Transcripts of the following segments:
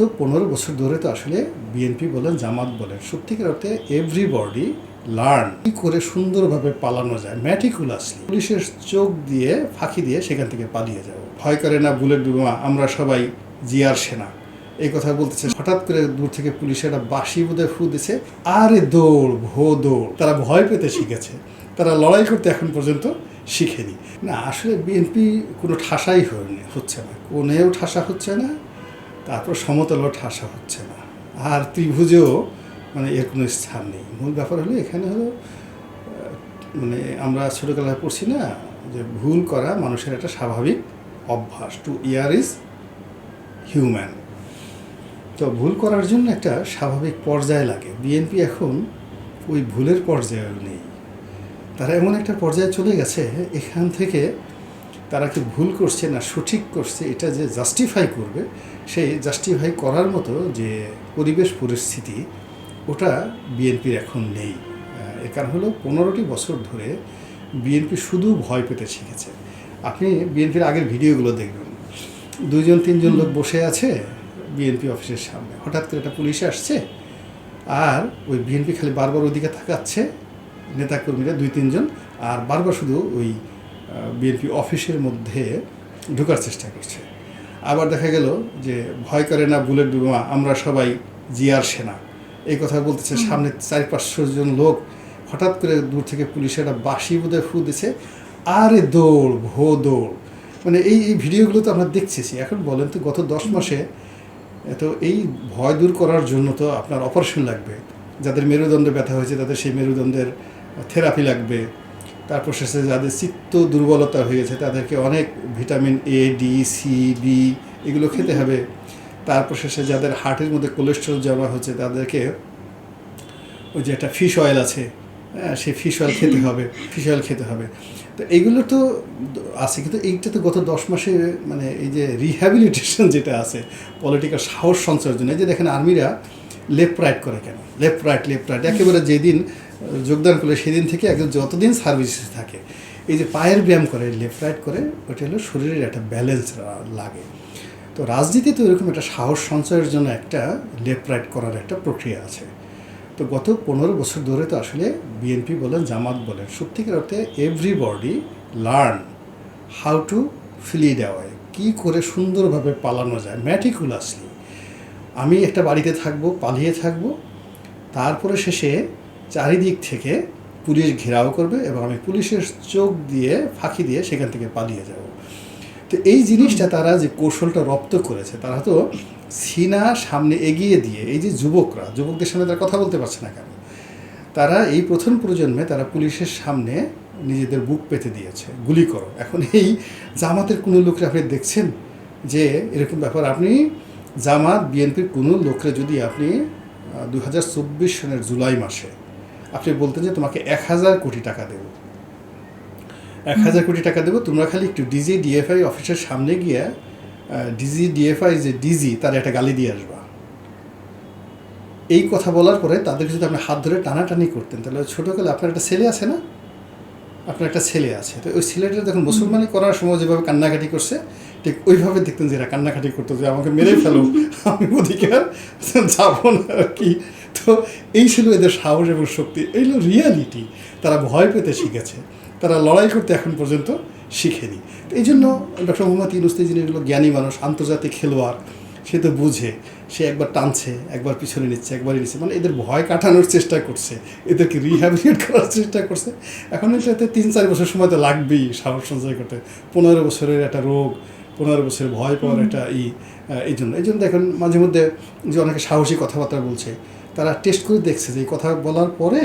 তো পনেরো বছর ধরে তো আসলে বিএনপি বলেন, জামাত বলেন, সত্যিকার অর্থে এভরিবডি লার্ন কি করে সুন্দরভাবে পালানো যায় ম্যাটিকুলাসলি পুলিশের চোখ দিয়ে, ফাঁকি দিয়ে সেখান থেকে পালিয়ে যাব ভয় করে না, বুলেট বোমা আমরা সবাই জিয়ার সেনা। এই কথা বলতেছে, হঠাৎ করে দূর থেকে পুলিশের একটা বাসি বোধহয় ফু দিছে। আরে দৌড়, ভো দৌড়। তারা ভয় পেতে শিখেছে। তারা লড়াই করতে এখন পর্যন্ত শিখেনি। না, আসলে বিএনপি কোনো ঠাসাই হয়নি, হচ্ছে না। কোনেও ঠাসা হচ্ছে না। তারপর সমতলও ঠাসা হচ্ছে না। আর ত্রিভুজেও মানে এর কোনো স্থান নেই। মূল ব্যাপার হলো এখানে হলো মানে আমরা ছোটোবেলায় পড়ছি না, যে ভুল করা মানুষের একটা স্বাভাবিক অভ্যাস। টু ইয়ার ইজ হিউম্যান তো ভুল করার জন্য একটা স্বাভাবিক পর্যায় লাগে। বিএনপি এখন ওই ভুলের পর্যায়েও নেই। তারা এমন একটা পর্যায়ে চলে গেছে, এখান থেকে তারা কি ভুল করছে না সঠিক করছে, এটা যে জাস্টিফাই করবে সেই জাস্টিফাই করার মতো যে পরিবেশ পরিস্থিতি, ওটা বিএনপির এখন নেই। এর কারণ হলো পনেরোটি বছর ধরে বিএনপি শুধু ভয় পেতে শিখেছে। আপনি বিএনপির আগের ভিডিওগুলো দেখবেন। দুইজন, তিনজন লোক বসে আছে বিএনপি অফিসের সামনে। হঠাৎ করে একটা পুলিশ আসছে আর ওই বিএনপি খালি বারবার ওদিকে তাকাচ্ছে। নেতাকর্মীরা দুই, তিনজন আর বারবার শুধু ওই বিএনপি অফিসের মধ্যে ঢোকার চেষ্টা করছে। আবার দেখা গেল যে ভয় করে না বুলেট বোমা আমরা সবাই জিয়ার সেনা। এই কথা বলতেছে সামনে চার পাঁচশো জন লোক। হঠাৎ করে দূর থেকে পুলিশের একটা বাঁশি বোধহয় ফু দিছে। আরে দৌড় ভো দৌড়। মানে এই এই ভিডিওগুলো তো আমরা দেখতেছি। এখন বলেন তো গত দশ মাসে তো এই ভয় দূর করার জন্য তো আপনার অপারেশন লাগবে। যাদের মেরুদণ্ডে ব্যথা হয়েছে তাদের সেই মেরুদণ্ডের থেরাপি লাগবে। তারপর শেষে যাদের চিত্ত দুর্বলতা হয়েছে তাদেরকে অনেক vitamin A D C B এগুলো খেতে হবে। তারপর শেষে যাদের হার্টের মধ্যে কোলেস্ট্রল জমা হচ্ছে তাদেরকে ওই যে একটা ফিশ অয়েল আছে হ্যাঁ সেই ফিশ অয়েল খেতে হবে ফিশ অয়েল খেতে হবে। তো এইগুলো তো আছে কিন্তু এইটা তো গত দশ মাসে মানে এই যে রিহ্যাবিলিটেশন যেটা আছে পলিটিক্যাল সাহস সঞ্চয়ের জন্য যে দেখেন আর্মিরা লেফট রাইট করে কেন? লেফট রাইট লেফট রাইট একেবারে যেদিন যোগদান করলে সেদিন থেকে একদম যতদিন সার্ভিসে থাকে, এই যে পায়ের ব্যায়াম করে লেফট রাইট করে ওটা হলো শরীরের একটা ব্যালেন্স লাগে। তো রাজনীতি তো এরকম একটা সাহস সঞ্চয়ের জন্য একটা লেফট রাইট করার একটা প্রক্রিয়া আছে। তো গত পনেরো বছর ধরে তো আসলে বিএনপি বলেন, জামাত বলেন, সত্যিকার অর্থে everybody learn how to fled away কী করে সুন্দরভাবে পালানো যায় ম্যাটিকুলাসলি আমি একটা বাড়িতে থাকব, পালিয়ে থাকব, তারপরে শেষে চারিদিক থেকে পুলিশ ঘেরাও করবে এবং আমি পুলিশের চোখ দিয়ে, ফাঁকি দিয়ে সেখান থেকে পালিয়ে যাব। তো এই জিনিসটা তারা যে কৌশলটা রপ্ত করেছে, তারা তো সিনা সামনে এগিয়ে দিয়ে, এই যে যুবকরা, যুবকদের সামনে তারা কথা বলতে পারছে না কেন? তারা এই প্রথম প্রজন্মে তারা পুলিশের সামনে নিজেদের বুক পেতে দিয়েছে, গুলি করো। এখন এই জামাতের কোনো লোকরা আপনি দেখছেন যে এরকম ব্যাপার? আপনি জামাত, বিএনপির কোনো লোকরে যদি আপনি দু হাজার চব্বিশ সনের জুলাই মাসে আপনি বলতেন যে তোমাকে এক হাজার কোটি টাকা দেবো। এক হাজার কোটি টাকা দেবো তোমরা খালি একটু ডিজি ডিএফআই অফিসের সামনে গিয়ে ডিজি ডিএফআই যে ডিজি তার একটা গালি দিয়ে আসবা। এই কথা বলার পরে তাদেরকে যদি আপনি হাত ধরে টানাটানি করতেন তাহলে ছোটোকালে আপনার একটা ছেলে আছে না? আপনার একটা ছেলে আছে। তো ওই ছেলেটা যখন মুসলমানি করার সময় যেভাবে কান্নাকাটি করছে ঠিক ওইভাবে দেখতেন যে এরা কান্নাকাটি করতো যে আমাকে মেরে ফেলো আমি ওদিকে যাব না আর কি। তো এই ছিল এদের সাহস এবং শক্তি এই হলো রিয়ালিটি তারা ভয় পেতে শিখেছে। তারা লড়াই করতে এখন পর্যন্ত শিখেনি। তো এই জন্য ডক্টর মোহাম্মদ ইউনুস তো এই জিনিসগুলো জ্ঞানী মানুষ আন্তর্জাতিক খেলোয়াড় সে তো বুঝে। সে একবার টানছে একবার পিছনে নিচ্ছে একবারই নিচ্ছে। মানে এদের ভয় কাটানোর চেষ্টা করছে। এদেরকে রিহ্যাবিলিট করার চেষ্টা করছে। এখন এটাতে তিন চার বছর সময় তো লাগবেই সাহস সঞ্চয় করতে। পনেরো বছরের একটা রোগ পনেরো বছরের ভয় পাওয়ার একটা ই এই জন্য। এই জন্য দেখেন মাঝে মধ্যে যে অনেকে সাহসী কথাবার্তা বলছে তারা টেস্ট করে দেখছে যে এই কথা বলার পরে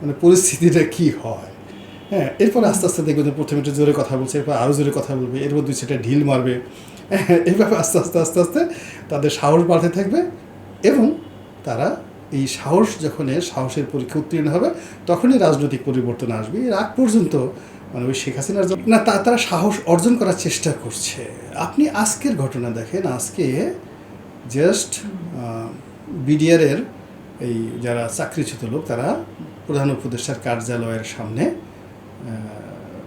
মানে পরিস্থিতিটা কী হয়। হ্যাঁ এরপরে আস্তে আস্তে দেখবে যে প্রথমে একটু জোরে কথা বলছে এরপর আরও জোরে কথা বলবে এরপর দুই সেটা ঢিল মারবে। হ্যাঁ, এইভাবে আস্তে আস্তে আস্তে আস্তে তাদের সাহস বাড়তে থাকবে এবং তারা এই সাহস যখন এর সাহসের পরীক্ষা উত্তীর্ণ হবে তখনই রাজনৈতিক পরিবর্তন আসবে। এর আগ পর্যন্ত মানে ওই শেখ হাসিনার না তা তারা সাহস অর্জন করার চেষ্টা করছে। আপনি আজকের ঘটনা দেখেন আজকে জাস্ট বিডিআরের এই যারা চাকরিচ্যুত লোক তারা প্রধান উপদেষ্টার কার্যালয়ের সামনে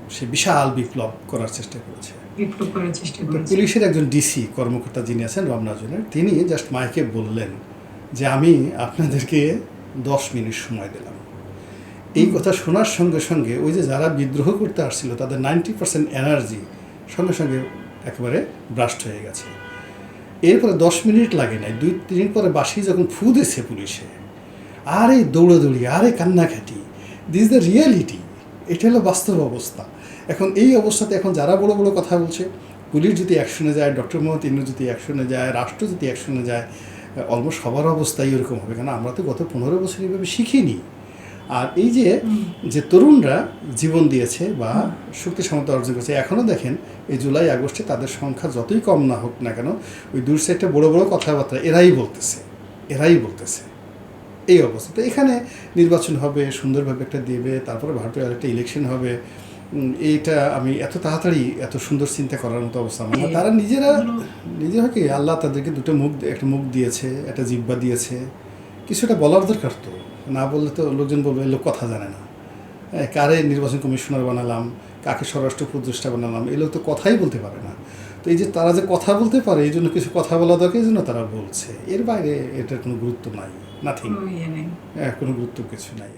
সে বিশাল বিপ্লব করার চেষ্টা করেছে। পুলিশের একজন ডিসি কর্মকর্তা যিনি আছেন রমনাজনের তিনি জাস্ট মাইকে বললেন যে আমি আপনাদেরকে দশ মিনিট সময় দিলাম। এই কথা শোনার সঙ্গে সঙ্গে ওই যে যারা বিদ্রোহ করতে আসছিল তাদের নাইনটি পার্সেন্ট এনার্জি সঙ্গে সঙ্গে একেবারে ব্রাস্ট হয়ে গেছে। এরপরে দশ মিনিট লাগে নাই দুই তিন পরে বাসি যখন ফু পুলিশে আরে দৌড়াদৌড়ি আরে কান্নাকাটি। দিস দ্য রিয়েলিটি এটা হলো বাস্তব অবস্থা। এখন এই অবস্থাতে এখন যারা বড় বড় কথা বলছে পুলিশ যদি অ্যাকশনে যায় ডক্টর মোহাম্মদ ইন্নু যদি অ্যাকশনে যায় রাষ্ট্র যদি অ্যাকশনে যায় অলমোস্ট সবার অবস্থাই এরকম হবে। কারণ আমরা তো গত পনেরো বছর এইভাবে শিখিনি। আর এই যে যে তরুণরা জীবন দিয়েছে বা শক্তি সমতা অর্জন করেছে এখনও দেখেন এই জুলাই আগস্টে তাদের সংখ্যা যতই কম না হোক না কেন ওই দূর সাইডটা বড় বড় কথাবার্তা এরাই বলতেছে। এরাই বলতেছে। এই অবস্থা। তো এখানে নির্বাচন হবে সুন্দরভাবে একটা দেবে তারপরে ভারতের আরেকটা ইলেকশন হবে। এইটা আমি এত তাড়াতাড়ি এত সুন্দর চিন্তা করার মতো অবস্থা আমার না। তারা নিজেরা নিজেরা কি? আল্লাহ তাদেরকে দুটো মুখ একটা মুখ দিয়েছে একটা জিব্বা দিয়েছে। কিছুটা বলার দরকার তো। না বললে তো লোকজন বলবে লোক কথা জানে না। হ্যাঁ, কারে নির্বাচন কমিশনার বানালাম? কাকে স্বরাষ্ট্র উপদেষ্টা বানালাম? এই লোক তো কথাই বলতে পারে না। তো এই যে তারা যে কথা বলতে পারে এই জন্য কিছু কথা বলা দরকার এই জন্য তারা বলছে। এর বাইরে এটার কোনো গুরুত্ব নাই। নাথিং কোনো হ্যাঁ কোনো গুরুত্ব কিছু নাই